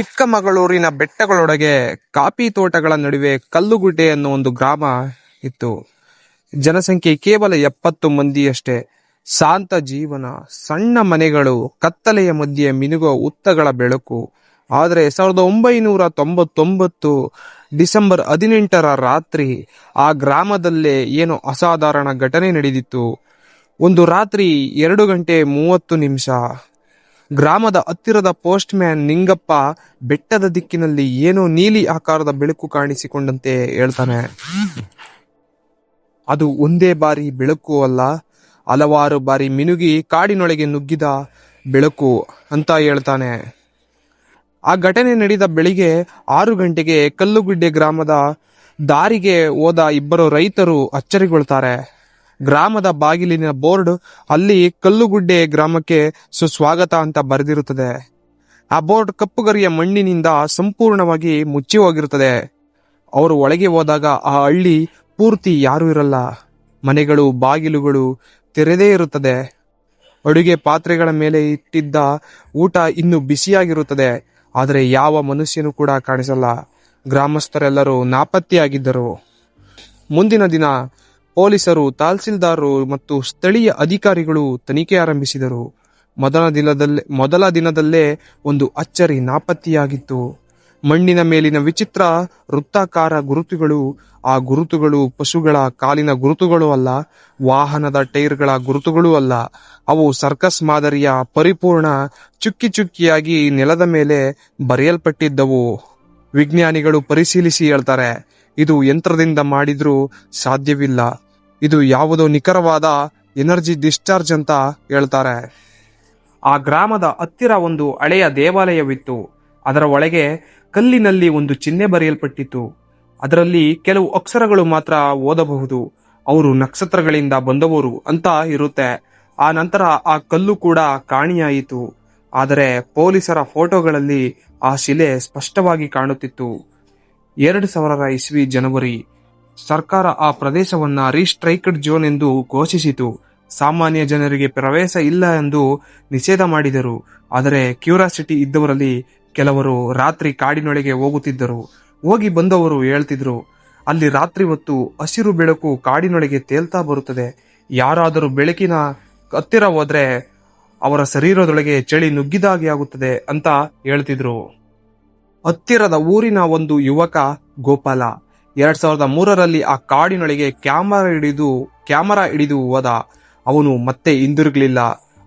ಚಿಕ್ಕಮಗಳೂರಿನ ಬೆಟ್ಟಗಳೊಳಗೆ ಕಾಫಿ ತೋಟಗಳ ನಡುವೆ ಕಲ್ಲುಗುಡ್ಡೆ ಅನ್ನೋ ಒಂದು ಗ್ರಾಮ ಇತ್ತು. ಜನಸಂಖ್ಯೆ ಕೇವಲ ಎಪ್ಪತ್ತು ಮಂದಿಯಷ್ಟೇ. ಶಾಂತ ಜೀವನ, ಸಣ್ಣ ಮನೆಗಳು, ಕತ್ತಲೆಯ ಮಧ್ಯೆ ಮಿನುಗುವ ಉತ್ತಗಳ ಬೆಳಕು. ಆದರೆ ಸಾವಿರದ ಒಂಬೈನೂರ ತೊಂಬತ್ತೊಂಬತ್ತು ಡಿಸೆಂಬರ್ ಹದಿನೆಂಟರ ರಾತ್ರಿ ಆ ಗ್ರಾಮದಲ್ಲೇ ಏನೋ ಅಸಾಧಾರಣ ಘಟನೆ ನಡೆದಿತ್ತು. ಒಂದು ರಾತ್ರಿ ಎರಡು ಗಂಟೆ ಮೂವತ್ತು ನಿಮಿಷ. ಗ್ರಾಮದ ಹತ್ತಿರದ ಪೋಸ್ಟ್ ಮ್ಯಾನ್ ನಿಂಗಪ್ಪ ಬೆಟ್ಟದ ದಿಕ್ಕಿನಲ್ಲಿ ಏನೋ ನೀಲಿ ಆಕಾರದ ಬೆಳಕು ಕಾಣಿಸಿಕೊಂಡಂತೆ ಹೇಳ್ತಾನೆ. ಅದು ಒಂದೇ ಬಾರಿ ಬೆಳಕು ಅಲ್ಲ, ಹಲವಾರು ಬಾರಿ ಮಿನುಗಿ ಕಾಡಿನೊಳಗೆ ನುಗ್ಗಿದ ಬೆಳಕು ಅಂತ ಹೇಳ್ತಾನೆ. ಆ ಘಟನೆ ನಡೆದ ಬೆಳಿಗ್ಗೆ ಆರು ಗಂಟೆಗೆ ಕಲ್ಲುಗುಡ್ಡೆ ಗ್ರಾಮದ ದಾರಿಗೆ ಹೋದ ಇಬ್ಬರು ರೈತರು ಅಚ್ಚರಿಗೊಳ್ತಾರೆ. ಗ್ರಾಮದ ಬಾಗಿಲಿನ ಬೋರ್ಡ್ ಅಲ್ಲಿ ಕಲ್ಲುಗುಡ್ಡೆ ಗ್ರಾಮಕ್ಕೆ ಸುಸ್ವಾಗತ ಅಂತ ಬರೆದಿರುತ್ತದೆ. ಆ ಬೋರ್ಡ್ ಕಪ್ಪುಗರಿಯ ಮಣ್ಣಿನಿಂದ ಸಂಪೂರ್ಣವಾಗಿ ಮುಚ್ಚಿ ಹೋಗಿರುತ್ತದೆ ಅವರು ಒಳಗೆ ಹೋದಾಗ ಆ ಹಳ್ಳಿ ಪೂರ್ತಿ ಯಾರೂ ಇರಲ್ಲ. ಮನೆಗಳು, ಬಾಗಿಲುಗಳು ತೆರೆದೇ ಇರುತ್ತದೆ. ಅಡುಗೆ ಪಾತ್ರೆಗಳ ಮೇಲೆ ಇಟ್ಟಿದ್ದ ಊಟ ಇನ್ನು ಬಿಸಿಯಾಗಿರುತ್ತದೆ. ಆದರೆ ಯಾವ ಮನುಷ್ಯನೂ ಕೂಡ ಕಾಣಿಸಲ್ಲ. ಗ್ರಾಮಸ್ಥರೆಲ್ಲರೂ ನಾಪತ್ತೆಯಾಗಿದ್ದರು. ಮುಂದಿನ ದಿನ ಪೊಲೀಸರು, ತಹಸೀಲ್ದಾರರು ಮತ್ತು ಸ್ಥಳೀಯ ಅಧಿಕಾರಿಗಳು ತನಿಖೆ ಆರಂಭಿಸಿದರು. ಮೊದಲ ದಿನದಲ್ಲೇ ಮೊದಲ ದಿನದಲ್ಲೇ ಒಂದು ಅಚ್ಚರಿ ನಾಪತ್ತೆಯಾಗಿತ್ತು. ಮಣ್ಣಿನ ಮೇಲಿನ ವಿಚಿತ್ರ ವೃತ್ತಾಕಾರ ಗುರುತುಗಳು, ಆ ಗುರುತುಗಳು ಪಶುಗಳ ಕಾಲಿನ ಗುರುತುಗಳು ಅಲ್ಲ, ವಾಹನದ ಟೈರ್ಗಳ ಗುರುತುಗಳೂ ಅಲ್ಲ. ಅವು ಸರ್ಕಸ್ ಮಾದರಿಯ ಪರಿಪೂರ್ಣ ಚುಕ್ಕಿ ಚುಕ್ಕಿಯಾಗಿ ನೆಲದ ಮೇಲೆ ಬರೆಯಲ್ಪಟ್ಟಿದ್ದವು. ವಿಜ್ಞಾನಿಗಳು ಪರಿಶೀಲಿಸಿ ಹೇಳ್ತಾರೆ ಇದು ಯಂತ್ರದಿಂದ ಮಾಡಿದ್ರೂ ಸಾಧ್ಯವಿಲ್ಲ. ಇದು ಯಾವುದೋ ನಿಖರವಾದ ಎನರ್ಜಿ ಡಿಸ್ಚಾರ್ಜ್ ಅಂತ ಹೇಳ್ತಾರೆ. ಆ ಗ್ರಾಮದ ಹತ್ತಿರ ಒಂದು ಹಳೆಯ ದೇವಾಲಯವಿತ್ತು. ಅದರ ಒಳಗೆ ಕಲ್ಲಿನಲ್ಲಿ ಒಂದು ಚಿಹ್ನೆ ಬರೆಯಲ್ಪಟ್ಟಿತ್ತು. ಅದರಲ್ಲಿ ಕೆಲವು ಅಕ್ಷರಗಳು ಮಾತ್ರ ಓದಬಹುದು. ಅವರು ನಕ್ಷತ್ರಗಳಿಂದ ಬಂದವರು ಅಂತ ಇರುತ್ತೆ. ಆ ನಂತರ ಆ ಕಲ್ಲು ಕೂಡ ಕಾಣಿಯಾಯಿತು. ಆದರೆ ಪೊಲೀಸರ ಫೋಟೋಗಳಲ್ಲಿ ಆ ಶಿಲೆ ಸ್ಪಷ್ಟವಾಗಿ ಕಾಣುತ್ತಿತ್ತು. ಎರಡು ಸಾವಿರದ ಇಸ್ವಿ ಜನವರಿ ಸರ್ಕಾರ ಆ ಪ್ರದೇಶವನ್ನ ರೀಸ್ಟ್ರೈಕ್ಡ್ ಜೋನ್ ಎಂದು ಘೋಷಿಸಿತು. ಸಾಮಾನ್ಯ ಜನರಿಗೆ ಪ್ರವೇಶ ಇಲ್ಲ ಎಂದು ನಿಷೇಧ ಮಾಡಿದರು. ಆದರೆ ಕ್ಯೂರಾಸಿಟಿ ಇದ್ದವರಲ್ಲಿ ಕೆಲವರು ರಾತ್ರಿ ಕಾಡಿನೊಳಗೆ ಹೋಗುತ್ತಿದ್ದರು. ಹೋಗಿ ಬಂದವರು ಹೇಳ್ತಿದ್ರು, ಅಲ್ಲಿ ರಾತ್ರಿ ಹೊತ್ತು ಹಸಿರು ಬೆಳಕು ಕಾಡಿನೊಳಗೆ ತೇಲ್ತಾ ಬರುತ್ತದೆ. ಯಾರಾದರೂ ಬೆಳಕಿನ ಹತ್ತಿರ ಹೋದ್ರೆ ಅವರ ಶರೀರದೊಳಗೆ ಚಳಿ ನುಗ್ಗಿದಾಗೆ ಆಗುತ್ತದೆ ಅಂತ ಹೇಳ್ತಿದ್ರು. ಹತ್ತಿರದ ಊರಿನ ಒಂದು ಯುವಕ ಗೋಪಾಲ. ಎರಡ್ ಸಾವಿರದ ಮೂರರಲ್ಲಿ ಆ ಕಾಡಿನೊಳಗೆ ಕ್ಯಾಮರಾ ಹಿಡಿದು ಕ್ಯಾಮರಾ ಹಿಡಿದು ಹೋದ. ಅವನು ಮತ್ತೆ ಹಿಂದಿರುಗಲಿಲ್ಲ.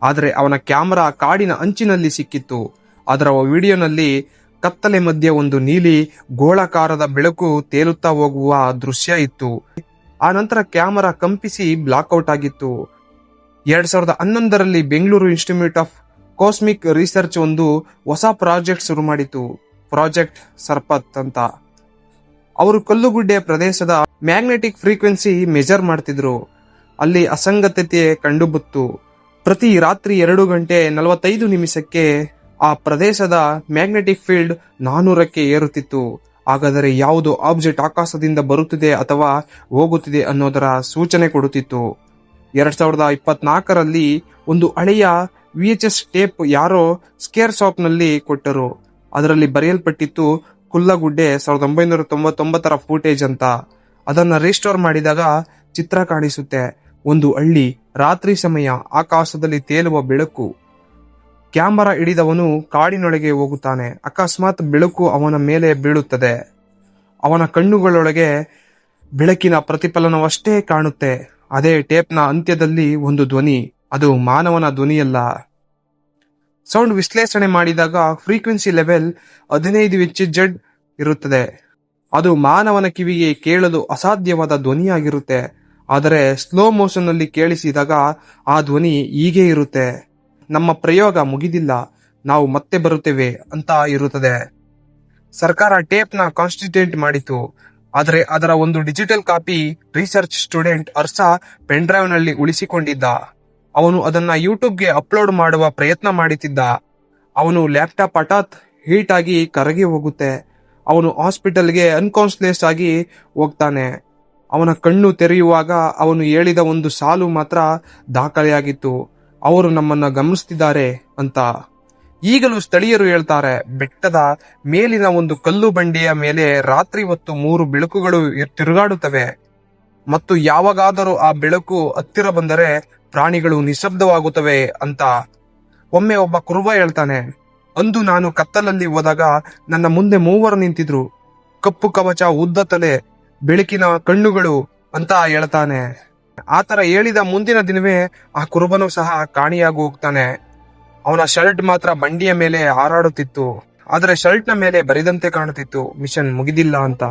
ಆದರೆ ಅವನ ಕ್ಯಾಮರಾ ಕಾಡಿನ ಅಂಚಿನಲ್ಲಿ ಸಿಕ್ಕಿತ್ತು. ಅದರ ವಿಡಿಯೋನಲ್ಲಿ ಕತ್ತಲೆ ಮಧ್ಯೆ ಒಂದು ನೀಲಿ ಗೋಳಾಕಾರದ ಬೆಳಕು ತೇಲುತ್ತಾ ಹೋಗುವ ದೃಶ್ಯ ಇತ್ತು. ಆ ನಂತರ ಕ್ಯಾಮರಾ ಕಂಪಿಸಿ ಬ್ಲಾಕ್ಔಟ್ ಆಗಿತ್ತು. ಎರಡ್ ಸಾವಿರದ ಹನ್ನೊಂದರಲ್ಲಿ Bengaluru institute of cosmic research ಒಂದು ಹೊಸ ಪ್ರಾಜೆಕ್ಟ್ ಶುರು ಮಾಡಿತು. ಪ್ರಾಜೆಕ್ಟ್ ಸರ್ಪತ್ ಅಂತ. ಅವರು ಕಲ್ಲುಗುಡ್ಡೆ ಪ್ರದೇಶದ ಮ್ಯಾಗ್ನೆಟಿಕ್ ಫ್ರೀಕ್ವೆನ್ಸಿ ಮೆಜರ್ ಮಾಡ್ತಿದ್ರು. ಅಲ್ಲಿ ಅಸಂಗತತೆ ಕಂಡುಬತ್ತು. ಪ್ರತಿ ರಾತ್ರಿ ಎರಡು ಗಂಟೆ ನಲವತ್ತೈದು ನಿಮಿಷಕ್ಕೆ ಆ ಪ್ರದೇಶದ ಮ್ಯಾಗ್ನೆಟಿಕ್ ಫೀಲ್ಡ್ ನಾನೂರಕ್ಕೆ ಏರುತ್ತಿತ್ತು. ಹಾಗಾದರೆ ಯಾವುದು ಆಬ್ಜೆಕ್ಟ್ ಆಕಾಶದಿಂದ ಬರುತ್ತಿದೆ ಅಥವಾ ಹೋಗುತ್ತಿದೆ ಅನ್ನೋದರ ಸೂಚನೆ ಕೊಡುತ್ತಿತ್ತು. ಎರಡ್ ಸಾವಿರದ ಇಪ್ಪತ್ನಾಲ್ಕರಲ್ಲಿ ಒಂದು ಹಳೆಯ ವಿ ಎಚ್ ಎಸ್ ಟೇಪ್ ಯಾರೋ ಸ್ಕೇರ್ ಶಾಪ್ನಲ್ಲಿ ಕೊಟ್ಟರು. ಅದರಲ್ಲಿ ಬರೆಯಲ್ಪಟ್ಟಿತ್ತು ಕುಲ್ಲಗುಡ್ಡೆ ಸಾವಿರದ ಒಂಬೈನೂರ ತೊಂಬತ್ತೊಂಬತ್ತರ ಫೂಟೇಜ್ ಅಂತ. ಅದನ್ನ ರಿಸ್ಟೋರ್ ಮಾಡಿದಾಗ ಚಿತ್ರ ಕಾಣಿಸುತ್ತೆ. ಒಂದು ಹಳ್ಳಿ, ರಾತ್ರಿ ಸಮಯ, ಆಕಾಶದಲ್ಲಿ ತೇಲುವ ಬೆಳಕು. ಕ್ಯಾಮರಾ ಹಿಡಿದವನು ಕಾಡಿನೊಳಗೆ ಹೋಗುತ್ತಾನೆ. ಅಕಸ್ಮಾತ್ ಬೆಳಕು ಅವನ ಮೇಲೆ ಬೀಳುತ್ತದೆ. ಅವನ ಕಣ್ಣುಗಳೊಳಗೆ ಬೆಳಕಿನ ಪ್ರತಿಫಲನವಷ್ಟೇ ಕಾಣುತ್ತೆ. ಅದೇ ಟೇಪ್ನ ಅಂತ್ಯದಲ್ಲಿ ಒಂದು ಧ್ವನಿ. ಅದು ಮಾನವನ ಧ್ವನಿಯಲ್ಲ. ಸೌಂಡ್ ವಿಶ್ಲೇಷಣೆ ಮಾಡಿದಾಗ ಫ್ರೀಕ್ವೆನ್ಸಿ ಲೆವೆಲ್ ಹದಿನೈದು ಇಂಚ್ ಜಡ್ ಇರುತ್ತದೆ. ಅದು ಮಾನವನ ಕಿವಿಗೆ ಕೇಳಲು ಅಸಾಧ್ಯವಾದ ಧ್ವನಿಯಾಗಿರುತ್ತೆ. ಆದರೆ ಸ್ಲೋ ಮೋಷನ್ನಲ್ಲಿ ಕೇಳಿಸಿದಾಗ ಆ ಧ್ವನಿ ಹೀಗೆ ಇರುತ್ತೆ. ನಮ್ಮ ಪ್ರಯೋಗ ಮುಗಿದಿಲ್ಲ. ನಾವು ಮತ್ತೆ ಬರುತ್ತೇವೆ ಅಂತ ಇರುತ್ತದೆ. ಸರ್ಕಾರ ಟೇಪ್ನ ಕಾನ್ಸ್ಟಿಟ್ಯೂಂಟ್ ಮಾಡಿತು. ಆದರೆ ಅದರ ಒಂದು ಡಿಜಿಟಲ್ ಕಾಪಿ ರಿಸರ್ಚ್ ಸ್ಟೂಡೆಂಟ್ ಅರ್ಸ ಪೆನ್ಡ್ರೈವ್ನಲ್ಲಿ ಉಳಿಸಿಕೊಂಡಿದ್ದ. ಅವನು ಅದನ್ನ ಯೂಟ್ಯೂಬ್ಗೆ ಅಪ್ಲೋಡ್ ಮಾಡುವ ಪ್ರಯತ್ನ ಮಾಡುತ್ತಿದ್ದ ಅವನು ಲ್ಯಾಪ್ಟಾಪ್ ಹಠಾತ್ ಹೀಟ್ ಆಗಿ ಕರಗಿ ಹೋಗುತ್ತೆ. ಅವನು ಹಾಸ್ಪಿಟಲ್ಗೆ ಅನ್ಕಾನ್ಸ್ಲೆಸ್ ಆಗಿ ಹೋಗ್ತಾನೆ. ಅವನ ಕಣ್ಣು ತೆರೆಯುವಾಗ ಅವನು ಹೇಳಿದ ಒಂದು ಸಾಲು ಮಾತ್ರ ದಾಖಲೆಯಾಗಿತ್ತು. ಅವರು ನಮ್ಮನ್ನ ಗಮನಿಸ್ತಿದ್ದಾರೆ ಅಂತ. ಈಗಲೂ ಸ್ಥಳೀಯರು ಹೇಳ್ತಾರೆ, ಬೆಟ್ಟದ ಮೇಲಿನ ಒಂದು ಕಲ್ಲು ಬಂಡೆಯ ಮೇಲೆ ರಾತ್ರಿ ಹೊತ್ತು ಮೂರು ಬೆಳಕುಗಳು ತಿರುಗಾಡುತ್ತವೆ. ಮತ್ತು ಯಾವಾಗಾದರೂ ಆ ಬೆಳಕು ಹತ್ತಿರ ಬಂದರೆ ಪ್ರಾಣಿಗಳು ನಿಶಬ್ದವಾಗುತ್ತವೆ ಅಂತ ಒಮ್ಮೆ ಒಬ್ಬ ಕುರುಬ ಹೇಳ್ತಾನೆ, ಅಂದು ನಾನು ಕತ್ತಲಲ್ಲಿ ಹೋದಾಗ ನನ್ನ ಮುಂದೆ ಮೂವರು ನಿಂತಿದ್ರು. ಕಪ್ಪು ಕವಚ, ಉದ್ದ ತಲೆ, ಬೆಳಕಿನ ಕಣ್ಣುಗಳು ಅಂತ ಹೇಳ್ತಾನೆ. ಆತರ ಹೇಳಿದ ಮುಂದಿನ ದಿನವೇ ಆ ಕುರುಬನು ಸಹ ಕಾಣಿಯಾಗಿ ಹೋಗ್ತಾನೆ. ಅವನ ಶರ್ಟ್ ಮಾತ್ರ ಬಂಡಿಯ ಮೇಲೆ ಹಾರಾಡುತ್ತಿತ್ತು. ಆದರೆ ಶರ್ಟ್ನ ಮೇಲೆ ಬರಿದಂತೆ ಕಾಣುತ್ತಿತ್ತು. ಮಿಷನ್ ಮುಗಿದಿಲ್ಲ ಅಂತ.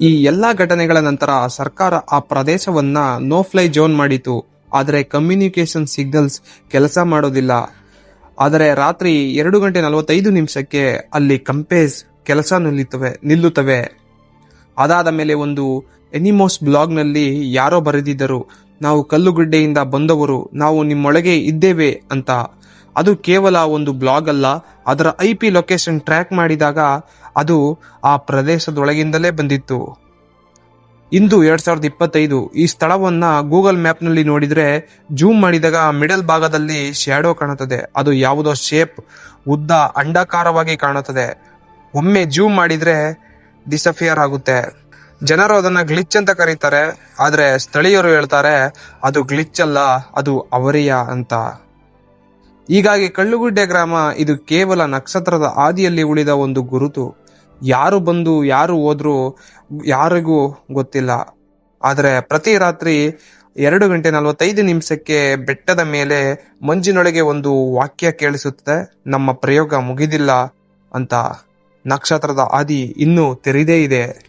ಈ ಎಲ್ಲಾ ಘಟನೆಗಳ ನಂತರ ಸರ್ಕಾರ ಆ ಪ್ರದೇಶವನ್ನ ನೋ ಫ್ಲೈ ಜೋನ್ ಮಾಡಿತು ಆದರೆ ಕಮ್ಯುನಿಕೇಶನ್ ಸಿಗ್ನಲ್ಸ್ ಕೆಲಸ ಮಾಡೋದಿಲ್ಲ. ಆದರೆ ರಾತ್ರಿ ಎರಡು ಗಂಟೆ ನಲವತ್ತೈದು ನಿಮಿಷಕ್ಕೆ ಅಲ್ಲಿ ಕಂಪೇಸ್ ಕೆಲಸ ನಿಲ್ಲುತ್ತವೆ ನಿಲ್ಲುತ್ತವೆ. ಅದಾದ ಮೇಲೆ ಒಂದು ಎನಿಮೋಸ್ ಬ್ಲಾಗ್ನಲ್ಲಿ ಯಾರೋ ಬರೆದಿದ್ದರು, ನಾವು ಕಲ್ಲುಗುಡ್ಡೆಯಿಂದ ಬಂದವರು, ನಾವು ನಿಮ್ಮೊಳಗೆ ಇದ್ದೇವೆ ಅಂತ. ಅದು ಕೇವಲ ಒಂದು ಬ್ಲಾಗ್ ಅಲ್ಲ, ಅದರ ಐ ಪಿ ಲೊಕೇಶನ್ ಟ್ರ್ಯಾಕ್ ಮಾಡಿದಾಗ ಅದು ಆ ಪ್ರದೇಶದೊಳಗಿಂದಲೇ ಬಂದಿತ್ತು. ಇಂದು ಎರಡ್ ಸಾವಿರದ ಇಪ್ಪತ್ತೈದು ಈ ಸ್ಥಳವನ್ನ ಗೂಗಲ್ ಮ್ಯಾಪ್ನಲ್ಲಿ ನೋಡಿದ್ರೆ ಜೂಮ್ ಮಾಡಿದಾಗ ಮಿಡಲ್ ಭಾಗದಲ್ಲಿ ಶ್ಯಾಡೋ ಕಾಣುತ್ತದೆ. ಅದು ಯಾವುದೋ ಶೇಪ್, ಉದ್ದ, ಅಂಡಾಕಾರವಾಗಿ ಕಾಣುತ್ತದೆ. ಒಮ್ಮೆ ಜೂಮ್ ಮಾಡಿದ್ರೆ ಡಿಸಫಿಯರ್ ಆಗುತ್ತೆ. ಜನರು ಅದನ್ನ ಗ್ಲಿಚ್ ಅಂತ ಕರೀತಾರೆ, ಆದ್ರೆ ಸ್ಥಳೀಯರು ಹೇಳ್ತಾರೆ, ಅದು ಗ್ಲಿಚ್ ಅಲ್ಲ, ಅದು ಅವರಿಯ ಅಂತ. ಹೀಗಾಗಿ ಕಳ್ಳುಗುಡ್ಡೆ ಗ್ರಾಮ ಇದು ಕೇವಲ ನಕ್ಷತ್ರದ ಆದಿಯಲ್ಲಿ ಉಳಿದ ಒಂದು ಗುರುತು. ಯಾರು ಬಂದು ಯಾರು ಹೋದ್ರು ಯಾರಿಗೂ ಗೊತ್ತಿಲ್ಲ. ಆದರೆ ಪ್ರತಿ ರಾತ್ರಿ ಎರಡು ಗಂಟೆ ನಲವತ್ತೈದು ನಿಮಿಷಕ್ಕೆ ಬೆಟ್ಟದ ಮೇಲೆ ಮಂಜಿನೊಳಗೆ ಒಂದು ವಾಕ್ಯ ಕೇಳಿಸುತ್ತದೆ, ನಮ್ಮ ಪ್ರಯೋಗ ಮುಗಿದಿಲ್ಲ ಅಂತ. ನಕ್ಷತ್ರದ ಆದಿ ಇನ್ನೂ ತೆರೆದೇ ಇದೆ.